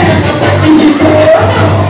and you go.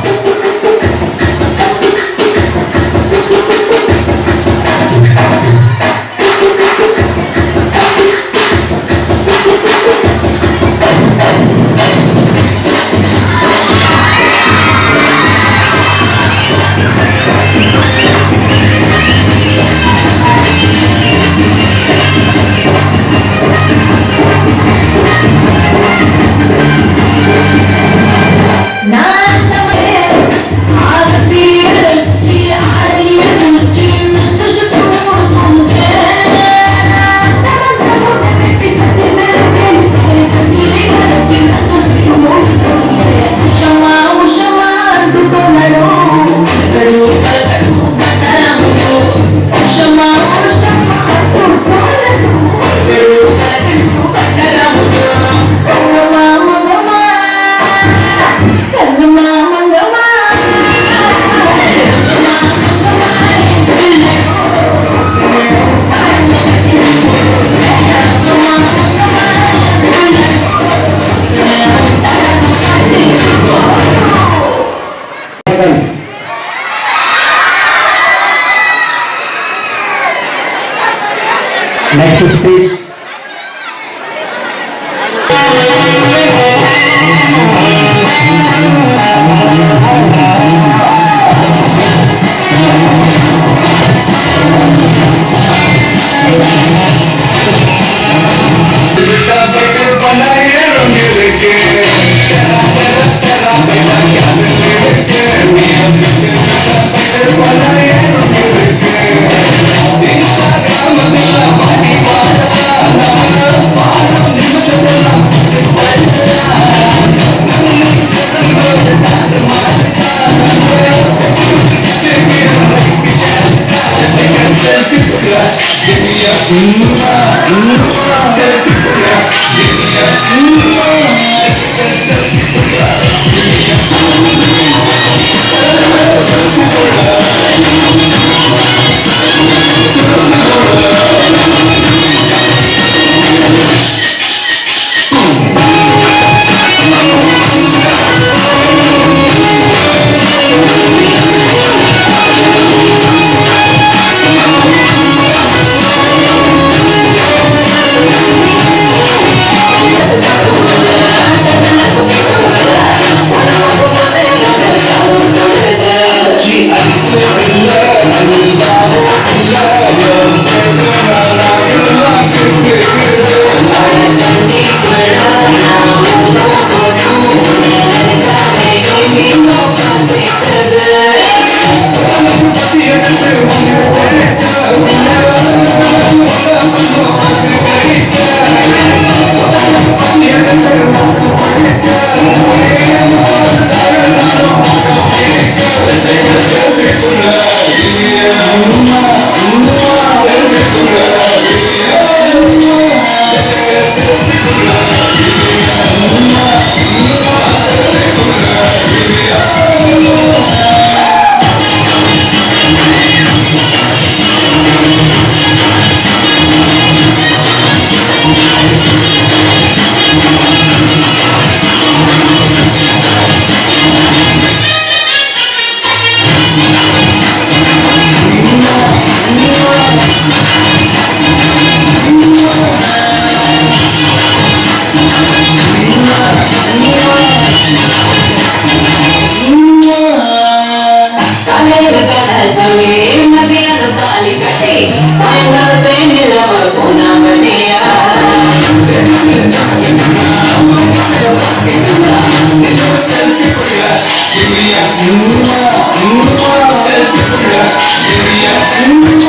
Amém.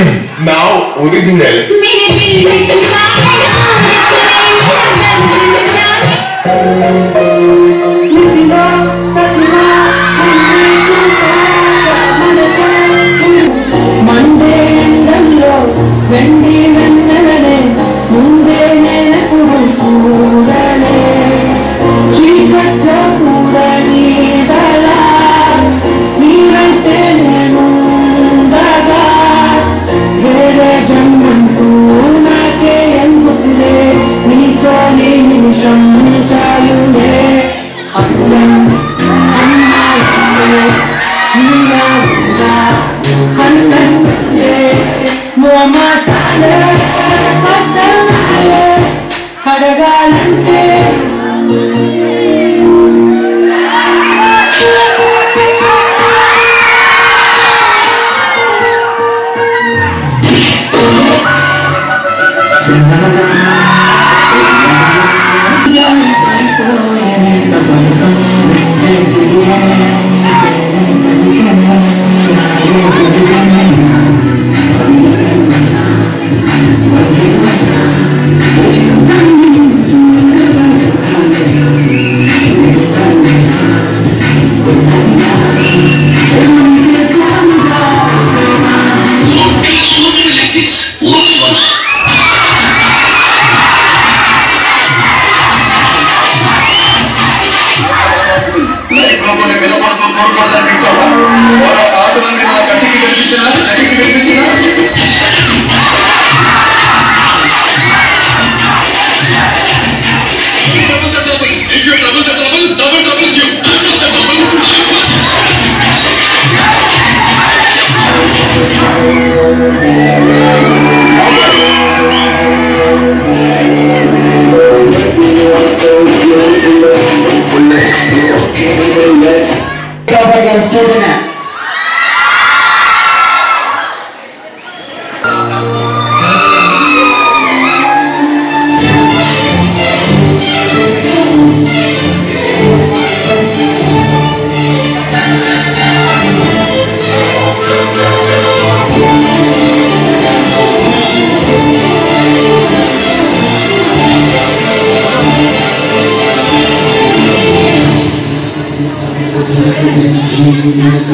now original.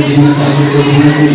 Dina, Dina, Dina,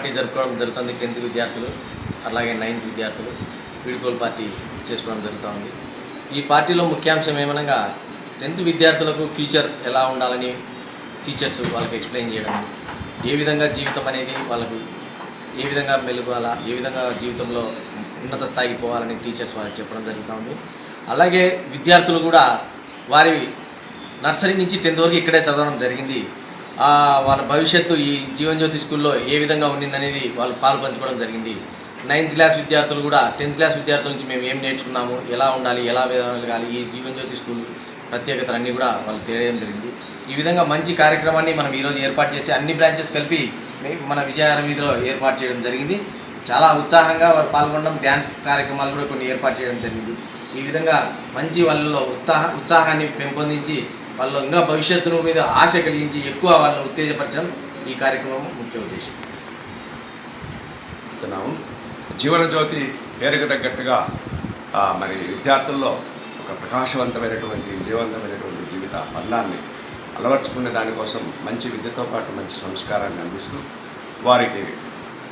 party జరుపుకోవడం జరుగుతుంది. Tenth విద్యార్థులు అలాగే నైన్త్ విద్యార్థులు వీడుకోలు పార్టీ చేసుకోవడం జరుగుతుంది. ఈ పార్టీలో ముఖ్యాంశం ఏమనగా టెన్త్ విద్యార్థులకు ఫ్యూచర్ ఎలా ఉండాలని టీచర్స్ వాళ్ళకి ఎక్స్ప్లెయిన్ చేయడం. ఏ విధంగా జీవితం అనేది వాళ్ళకు ఏ విధంగా మెలుగాలా ఏ విధంగా జీవితంలో ఉన్నత స్థాయికి పోవాలని టీచర్స్ వాళ్ళకి చెప్పడం జరుగుతుంది. అలాగే విద్యార్థులు కూడా వారి నర్సరీ నుంచి టెన్త్ వరకు ఇక్కడే చదవడం జరిగింది. వాళ్ళ భవిష్యత్తు ఈ జీవన్ జ్యోతి స్కూల్లో ఏ విధంగా ఉండిందనేది వాళ్ళు పాలు పంచుకోవడం జరిగింది. నైన్త్ క్లాస్ విద్యార్థులు కూడా టెన్త్ క్లాస్ విద్యార్థుల నుంచి మేము ఏం నేర్చుకున్నాము ఎలా ఉండాలి ఎలా వెళ్ళగాలి ఈ జీవన్ జ్యోతి స్కూల్ ప్రత్యేకతలన్నీ కూడా వాళ్ళు తెలియడం జరిగింది. ఈ విధంగా మంచి కార్యక్రమాన్ని మనం ఈరోజు ఏర్పాటు చేసి అన్ని బ్రాంచెస్ కలిపి మన విజయనగరం వీధిలో ఏర్పాటు చేయడం జరిగింది. చాలా ఉత్సాహంగా వారు పాల్గొనడం డ్యాన్స్ కార్యక్రమాలు కూడా కొన్ని ఏర్పాటు చేయడం జరిగింది. ఈ విధంగా మంచి వాళ్ళలో ఉత్సాహ ఉత్సాహాన్ని పెంపొందించి వాళ్ళు ఇంకా భవిష్యత్తు మీద ఆశ కలిగించి ఎక్కువ వాళ్ళని ఉత్తేజపరచడం ఈ కార్యక్రమం ముఖ్య ఉద్దేశం. చెప్తున్నాము. జీవనజ్యోతి పేరుకు తగ్గట్టుగా మరి విద్యార్థుల్లో ఒక ప్రకాశవంతమైనటువంటి విజయవంతమైనటువంటి జీవిత బంధాన్ని అలవర్చుకునే దానికోసం మంచి విద్యతో పాటు మంచి సంస్కారాన్ని అందిస్తూ వారికి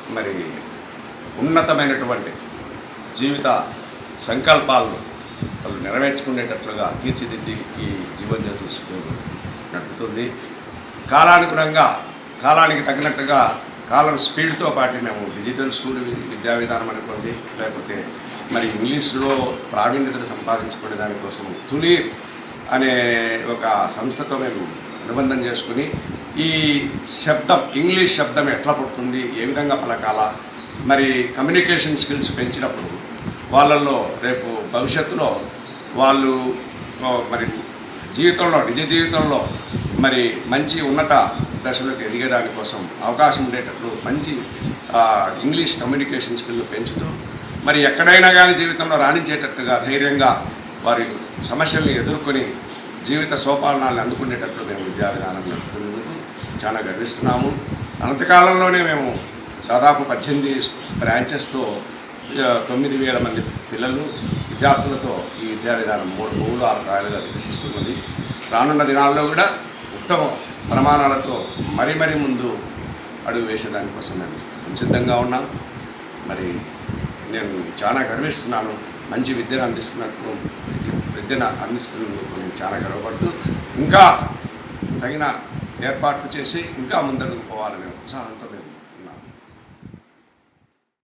మరి ఉన్నతమైనటువంటి జీవిత సంకల్పాలను వాళ్ళు నెరవేర్చుకునేటట్లుగా తీర్చిదిద్ది ఈ జీవనజ్యోతి స్కూల్ నడుపుతుంది. కాలానుగుణంగా కాలానికి తగినట్టుగా కాలం స్పీడ్తో పాటు మేము డిజిటల్ స్కూల్ విద్యా విధానం అనుకోండి లేకపోతే మరి ఇంగ్లీష్లో ప్రావీణ్యతను సంపాదించుకునే దానికోసం తులీర్ అనే ఒక సంస్థతో మేము అనుబంధం చేసుకుని ఈ శబ్దం ఇంగ్లీష్ శబ్దం ఎట్లా పుడుతుంది ఏ విధంగా పలకాల మరి కమ్యూనికేషన్ స్కిల్స్ పెంచినప్పుడు వాళ్ళల్లో రేపు భవిష్యత్తులో వాళ్ళు మరి జీవితంలో నిజ జీవితంలో మరి మంచి ఉన్నత దశలోకి ఎదిగేదాని కోసం అవకాశం ఉండేటట్లు మంచి ఇంగ్లీష్ కమ్యూనికేషన్ స్కిల్ పెంచుతూ మరి ఎక్కడైనా కానీ జీవితంలో రాణించేటట్టుగా ధైర్యంగా వారి సమస్యల్ని ఎదుర్కొని జీవిత సోపానాలను అందుకునేటట్లు మేము విద్యా విధానం చాలా గర్విస్తున్నాము. అనంతకాలంలోనే మేము దాదాపు పద్దెనిమిది బ్రాంచెస్తో తొమ్మిది వేల మంది పిల్లలు విద్యార్థులతో ఈ విద్యా విధానం మూడు మూడు ఆరు కాయలుగా వికసిస్తున్నది. రానున్న దినాల్లో కూడా ఉత్తమ ప్రమాణాలతో మరి మరి ముందు అడుగు వేసేదానికోసం మేము సంసిద్ధంగా ఉన్నాం మరి నేను చాలా గర్విస్తున్నాను. మంచి విద్యను అందిస్తున్నట్టు విద్యను అందిస్తున్నందుకు నేను చాలా గర్వపడుతూ ఇంకా తగిన ఏర్పాట్లు చేసి ఇంకా ముందడుగు పోవాలనే ఉత్సాహంతో